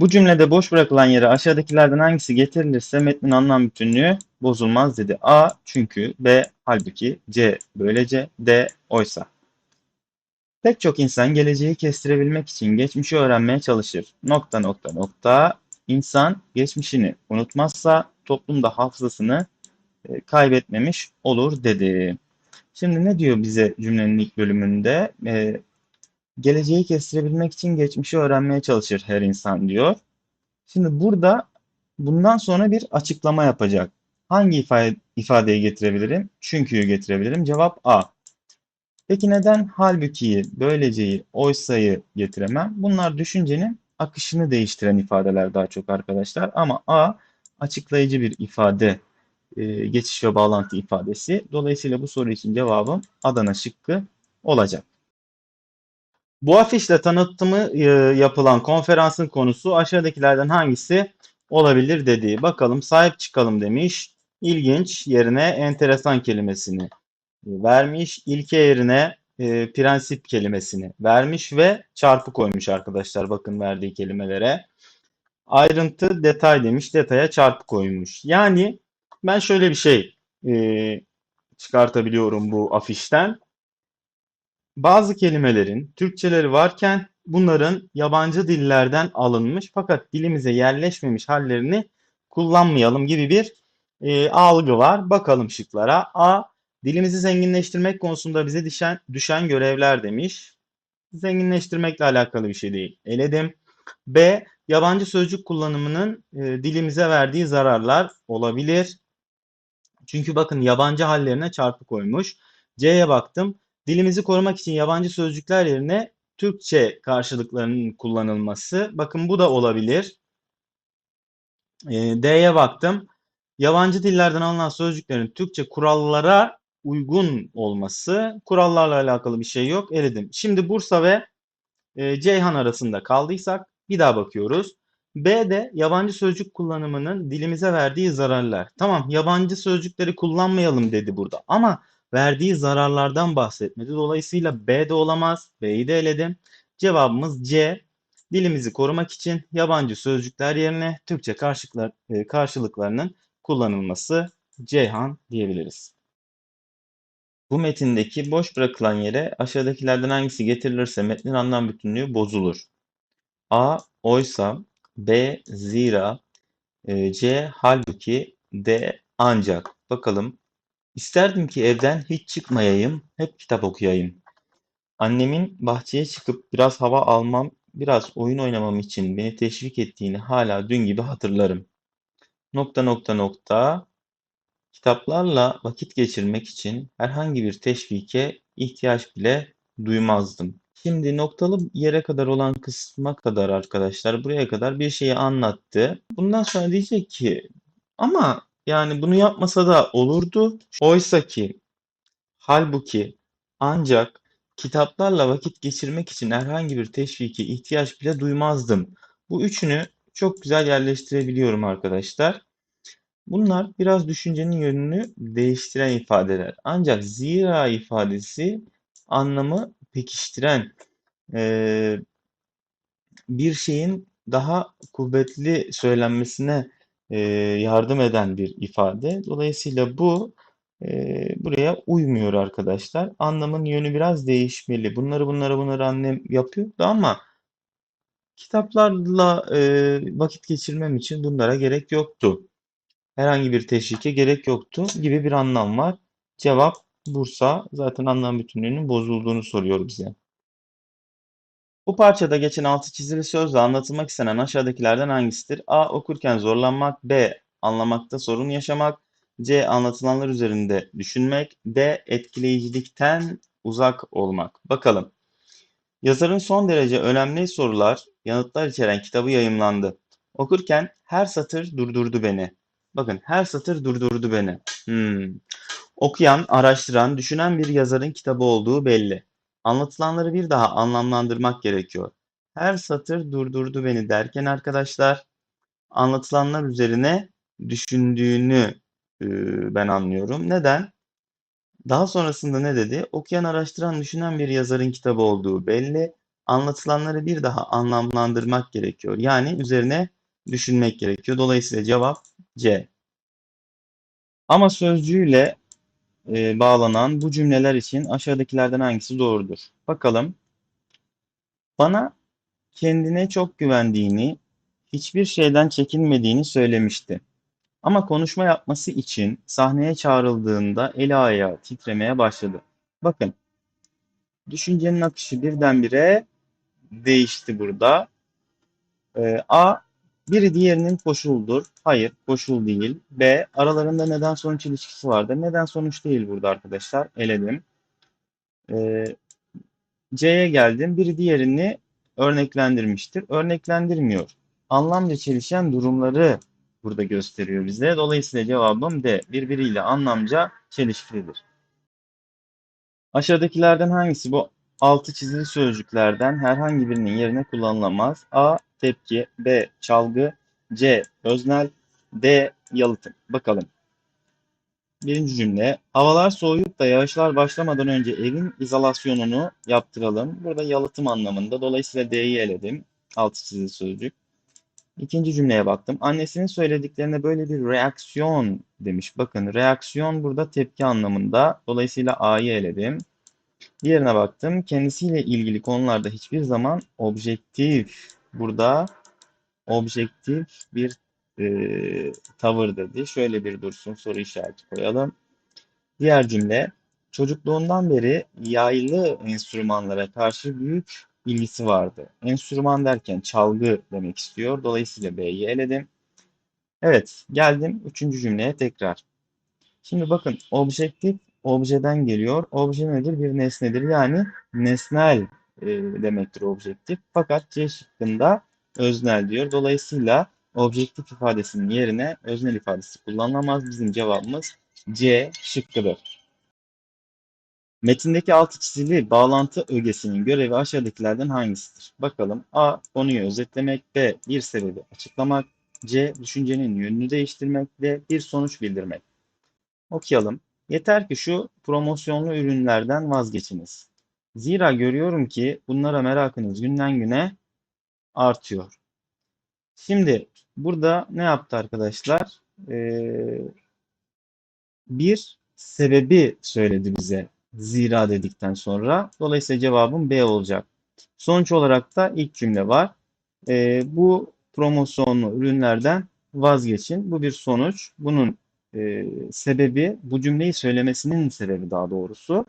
Bu cümlede boş bırakılan yere aşağıdakilerden hangisi getirilirse metnin anlam bütünlüğü bozulmaz dedi. A. Çünkü. B. Halbuki. C. Böylece. D. Oysa. Pek çok insan geleceği kestirebilmek için geçmişi öğrenmeye çalışır. Nokta nokta nokta. İnsan geçmişini unutmazsa toplumda hafızasını e, kaybetmemiş olur dedi. Şimdi ne diyor bize cümlenin ilk bölümünde? E, geleceği kestirebilmek için geçmişi öğrenmeye çalışır her insan diyor. Şimdi burada bundan sonra bir açıklama yapacak. Hangi ifade, ifadeyi getirebilirim? Çünkü'yü getirebilirim. Cevap A. Peki neden halbukiyi, böyleceyi, oysayı getiremem? Bunlar düşüncenin akışını değiştiren ifadeler daha çok arkadaşlar. Ama A açıklayıcı bir ifade, e, geçiş ve bağlantı ifadesi. Dolayısıyla bu soru için cevabım Adana şıkkı olacak. Bu afişle tanıtımı e, yapılan konferansın konusu aşağıdakilerden hangisi olabilir dediği. Bakalım sahip çıkalım demiş. İlginç yerine enteresan kelimesini vermiş. İlke yerine e, prensip kelimesini vermiş ve çarpı koymuş arkadaşlar. Bakın verdiği kelimelere. Ayrıntı detay demiş. Detaya çarpı koymuş. Yani ben şöyle bir şey e, çıkartabiliyorum bu afişten. Bazı kelimelerin Türkçeleri varken bunların yabancı dillerden alınmış fakat dilimize yerleşmemiş hallerini kullanmayalım gibi bir e, algı var. Bakalım şıklara. A. Dilimizi zenginleştirmek konusunda bize düşen, düşen görevler demiş. Zenginleştirmekle alakalı bir şey değil. Eledim. B. Yabancı sözcük kullanımının e, dilimize verdiği zararlar olabilir. Çünkü bakın yabancı hallerine çarpı koymuş. C'ye baktım. Dilimizi korumak için yabancı sözcükler yerine Türkçe karşılıklarının kullanılması. Bakın bu da olabilir. E, D'ye baktım. Yabancı dillerden alınan sözcüklerin Türkçe kurallara uygun olması. Kurallarla alakalı bir şey yok. Eledim. Şimdi Bursa ve e, Ceyhan arasında kaldıysak bir daha bakıyoruz. B'de yabancı sözcük kullanımının dilimize verdiği zararlar. Tamam yabancı sözcükleri kullanmayalım dedi burada ama verdiği zararlardan bahsetmedi. Dolayısıyla B'de olamaz. B'yi de eledim. Cevabımız C. Dilimizi korumak için yabancı sözcükler yerine Türkçe karşılıklar, e, karşılıklarının kullanılması Ceyhan diyebiliriz. Bu metindeki boş bırakılan yere aşağıdakilerden hangisi getirilirse metnin anlam bütünlüğü bozulur. A. Oysa B. Zira e, C. Halbuki D. Ancak. Bakalım. İsterdim ki evden hiç çıkmayayım, hep kitap okuyayım. Annemin bahçeye çıkıp biraz hava almam, biraz oyun oynamam için beni teşvik ettiğini hala dün gibi hatırlarım. Nokta nokta nokta. Kitaplarla vakit geçirmek için herhangi bir teşvike ihtiyaç bile duymazdım. Şimdi noktalı yere kadar olan kısma kadar arkadaşlar buraya kadar bir şeyi anlattı. Bundan sonra diyecek ki ama yani bunu yapmasa da olurdu. Oysa ki halbuki ancak kitaplarla vakit geçirmek için herhangi bir teşvike ihtiyaç bile duymazdım. Bu üçünü çok güzel yerleştirebiliyorum arkadaşlar. Bunlar biraz düşüncenin yönünü değiştiren ifadeler. Ancak zira ifadesi anlamı pekiştiren, e, bir şeyin daha kuvvetli söylenmesine e, yardım eden bir ifade. Dolayısıyla bu e, buraya uymuyor arkadaşlar. Anlamın yönü biraz değişmeli. Bunları bunları bunları annem yapıyordu ama kitaplarla e, vakit geçirmem için bunlara gerek yoktu. Herhangi bir teşvike gerek yoktu gibi bir anlam var. Cevap Bursa. Zaten anlam bütünlüğünün bozulduğunu soruyor bize. Bu parçada geçen altı çizili sözle anlatılmak istenen aşağıdakilerden hangisidir? A. Okurken zorlanmak. B. Anlamakta sorun yaşamak. C. Anlatılanlar üzerinde düşünmek. D. Etkileyicilikten uzak olmak. Bakalım. Yazarın son derece önemli sorular, yanıtlar içeren kitabı yayımlandı. Okurken her satır durdurdu beni. Bakın her satır durdurdu beni. Hmm. Okuyan, araştıran, düşünen bir yazarın kitabı olduğu belli. Anlatılanları bir daha anlamlandırmak gerekiyor. Her satır durdurdu beni derken arkadaşlar anlatılanlar üzerine düşündüğünü e, ben anlıyorum. Neden? Daha sonrasında ne dedi? Okuyan, araştıran, düşünen bir yazarın kitabı olduğu belli. anlatılanları bir daha anlamlandırmak gerekiyor. Yani üzerine düşünmek gerekiyor. Dolayısıyla cevap C. Ama sözcüğüyle e, bağlanan bu cümleler için aşağıdakilerden hangisi doğrudur? Bakalım. Bana kendine çok güvendiğini, hiçbir şeyden çekinmediğini söylemişti. Ama konuşma yapması için sahneye çağrıldığında eli ayağı titremeye başladı. Bakın, düşüncenin akışı birdenbire değişti burada. Ee, A, biri diğerinin koşuldur. Hayır, koşul değil. B, aralarında neden sonuç ilişkisi vardır. Neden sonuç değil burada arkadaşlar. Eledim. Ee, C'ye geldim. Biri diğerini örneklendirmiştir. Örneklendirmiyor. Anlamca çelişen durumları burada gösteriyor bize. Dolayısıyla cevabım D. Birbiriyle anlamca çelişkilidir. Aşağıdakilerden hangisi bu altı çizili sözcüklerden herhangi birinin yerine kullanılamaz? A. Tepki B. Çalgı C. Öznel D. Yalıtım. Bakalım. Birinci cümle. Havalar soğuyup da yağışlar başlamadan önce evin izolasyonunu yaptıralım. Burada yalıtım anlamında. Dolayısıyla D'yi eledim. Altı çizili sözcük. İkinci cümleye baktım. Annesinin söylediklerine böyle bir reaksiyon demiş. Bakın reaksiyon burada tepki anlamında. Dolayısıyla A'yı eledim. Diğerine baktım. Kendisiyle ilgili konularda hiçbir zaman objektif burada objektif bir e, tavır dedi. Şöyle bir dursun soru işareti koyalım. Diğer cümle çocukluğundan beri yaylı enstrümanlara karşı büyük ilgisi vardı. Enstrüman derken çalgı demek istiyor. Dolayısıyla B'yi eledim. Evet geldim üçüncü cümleye tekrar. Şimdi bakın objektif objeden geliyor. Obje nedir? Bir nesnedir. Yani nesnel e, demektir objektif. Fakat C şıkkında öznel diyor. Dolayısıyla objektif ifadesinin yerine öznel ifadesi kullanılamaz. Bizim cevabımız C şıkkıdır. Metindeki altı çizili bağlantı ögesinin görevi aşağıdakilerden hangisidir? Bakalım. A. Konuyu özetlemek. B. Bir sebebi açıklamak. C. Düşüncenin yönünü değiştirmek. D. Bir sonuç bildirmek. Okuyalım. Yeter ki şu promosyonlu ürünlerden vazgeçiniz. Zira görüyorum ki bunlara merakınız günden güne artıyor. Şimdi burada ne yaptı arkadaşlar? Ee, bir sebebi söyledi bize zira dedikten sonra. Dolayısıyla cevabım B olacak. Sonuç olarak da ilk cümle var. Ee, bu promosyonlu ürünlerden vazgeçin. Bu bir sonuç. Bunun e, sebebi, bu cümleyi söylemesinin sebebi daha doğrusu.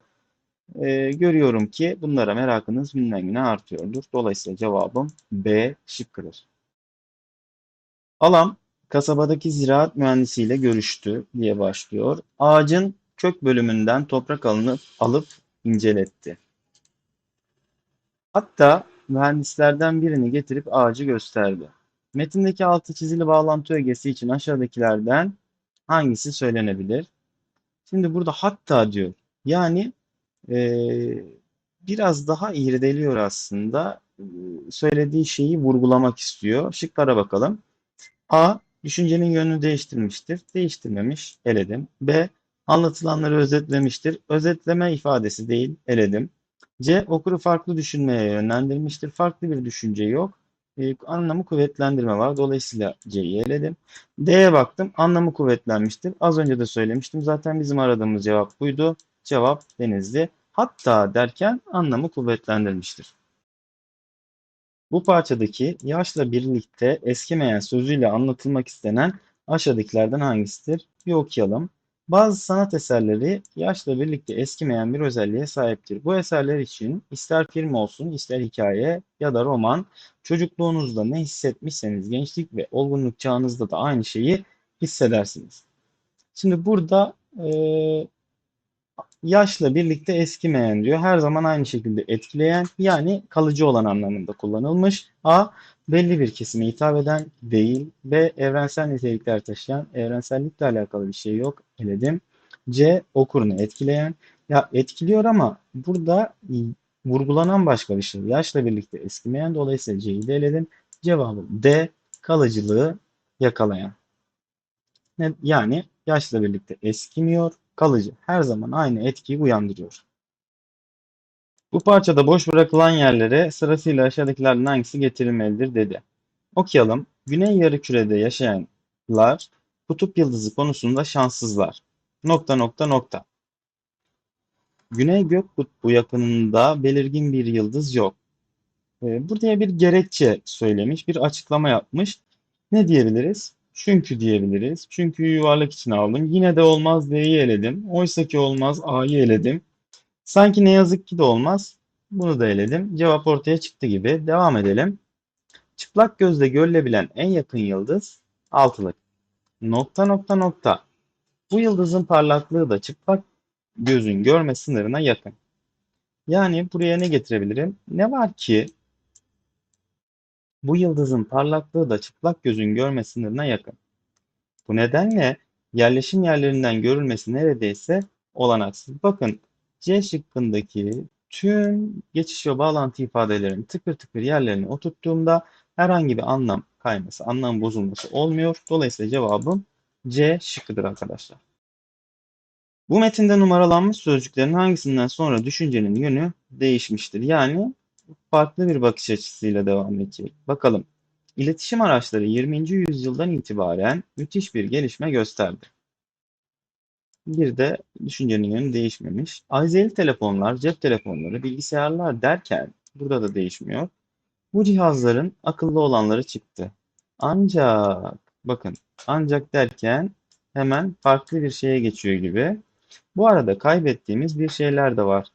E, görüyorum ki bunlara merakınız günden güne artıyordur. Dolayısıyla cevabım B şıkkıdır. Alam kasabadaki ziraat mühendisiyle görüştü diye başlıyor. Ağacın kök bölümünden toprak alınıp alıp inceletti. Hatta mühendislerden birini getirip ağacı gösterdi. Metindeki altı çizili bağlantı ögesi için aşağıdakilerden hangisi söylenebilir? Şimdi burada hatta diyor. Yani biraz daha irdeliyor aslında. E, söylediği şeyi vurgulamak istiyor. Şıklara bakalım. A. Düşüncenin yönünü değiştirmiştir. Değiştirmemiş. Eledim. B. Anlatılanları özetlemiştir. Özetleme ifadesi değil. Eledim. C. Okuru farklı düşünmeye yönlendirmiştir. Farklı bir düşünce yok. E, anlamı kuvvetlendirme var. Dolayısıyla C'yi eledim. D'ye baktım. Anlamı kuvvetlenmiştir. Az önce de söylemiştim. Zaten bizim aradığımız cevap buydu. Cevap Denizli. Hatta derken anlamı kuvvetlendirmiştir. Bu parçadaki yaşla birlikte eskimeyen sözüyle anlatılmak istenen aşağıdakilerden hangisidir? Bir okuyalım. Bazı sanat eserleri yaşla birlikte eskimeyen bir özelliğe sahiptir. Bu eserler için ister film olsun, ister hikaye ya da roman, çocukluğunuzda ne hissetmişseniz gençlik ve olgunluk çağınızda da aynı şeyi hissedersiniz. Şimdi burada e, yaşla birlikte eskimeyen diyor. Her zaman aynı şekilde etkileyen yani kalıcı olan anlamında kullanılmış. A. Belli bir kesime hitap eden değil. B. Evrensel nitelikler taşıyan evrensellikle alakalı bir şey yok. Eledim. C. Okurunu etkileyen. Ya etkiliyor ama burada vurgulanan başka bir şey. Yaşla birlikte eskimeyen dolayısıyla C'yi de eledim. Cevabım D. Kalıcılığı yakalayan. Yani yaşla birlikte eskimiyor, kalıcı. Her zaman aynı etkiyi uyandırıyor. Bu parçada boş bırakılan yerlere sırasıyla aşağıdakilerden hangisi getirilmelidir dedi. Okuyalım. Güney yarımkürede yaşayanlar kutup yıldızı konusunda şanssızlar. Nokta nokta nokta. Güney gök kutbu yakınında belirgin bir yıldız yok. Ee, Buraya bir gerekçe söylemiş, bir açıklama yapmış. Ne diyebiliriz? Çünkü diyebiliriz. Çünkü yuvarlak içine aldım. Yine de olmaz D'yi eledim. Oysa ki olmaz A'yı eledim. Sanki ne yazık ki de olmaz. Bunu da eledim. Cevap ortaya çıktı gibi. Devam edelim. Çıplak gözle görülebilen en yakın yıldız altılık. Nokta nokta nokta. Bu yıldızın parlaklığı da çıplak gözün görme sınırına yakın. Yani buraya ne getirebilirim? Ne var ki bu yıldızın parlaklığı da çıplak gözün görme sınırına yakın. Bu nedenle yerleşim yerlerinden görülmesi neredeyse olanaksız. Bakın C şıkkındaki tüm geçiş ve bağlantı ifadelerini tıkır tıkır yerlerine oturttuğumda herhangi bir anlam kayması, anlam bozulması olmuyor. Dolayısıyla cevabım C şıkkıdır arkadaşlar. Bu metinde numaralanmış sözcüklerin hangisinden sonra düşüncenin yönü değişmiştir? Yani farklı bir bakış açısıyla devam edecek. Bakalım. İletişim araçları 20. yüzyıldan itibaren müthiş bir gelişme gösterdi. Bir de düşüncenin yönü değişmemiş. Ayzeli telefonlar, cep telefonları, bilgisayarlar derken burada da değişmiyor. Bu cihazların akıllı olanları çıktı. Ancak bakın ancak derken hemen farklı bir şeye geçiyor gibi. Bu arada kaybettiğimiz bir şeyler de var.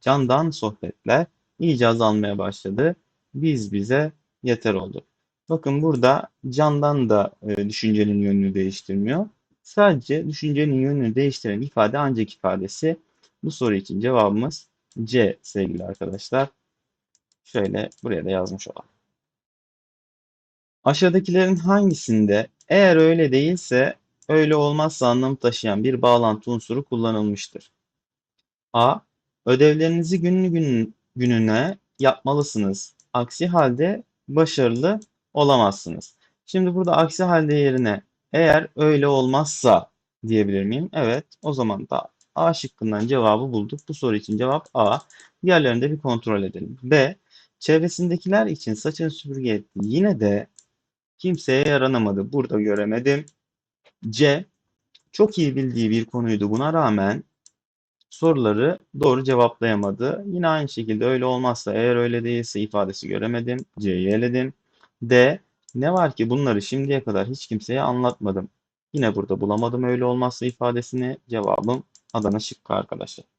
Candan sohbetler iyice azalmaya başladı. Biz bize yeter oldu. Bakın burada candan da e, düşüncenin yönünü değiştirmiyor. Sadece düşüncenin yönünü değiştiren ifade ancak ifadesi. Bu soru için cevabımız C sevgili arkadaşlar. Şöyle buraya da yazmış olalım. Aşağıdakilerin hangisinde eğer öyle değilse öyle olmazsa anlamı taşıyan bir bağlantı unsuru kullanılmıştır? A. Ödevlerinizi günlü gün, gününe yapmalısınız. Aksi halde başarılı olamazsınız. Şimdi burada aksi halde yerine eğer öyle olmazsa diyebilir miyim? Evet. O zaman da A şıkkından cevabı bulduk. Bu soru için cevap A. Diğerlerini de bir kontrol edelim. B. Çevresindekiler için saçını süpürge etti. Yine de kimseye yaranamadı. Burada göremedim. C. Çok iyi bildiği bir konuydu. Buna rağmen soruları doğru cevaplayamadı. Yine aynı şekilde öyle olmazsa eğer öyle değilse ifadesi göremedim. C'yi eledim. D. Ne var ki bunları şimdiye kadar hiç kimseye anlatmadım. Yine burada bulamadım öyle olmazsa ifadesini. Cevabım Adana şıkkı arkadaşlar.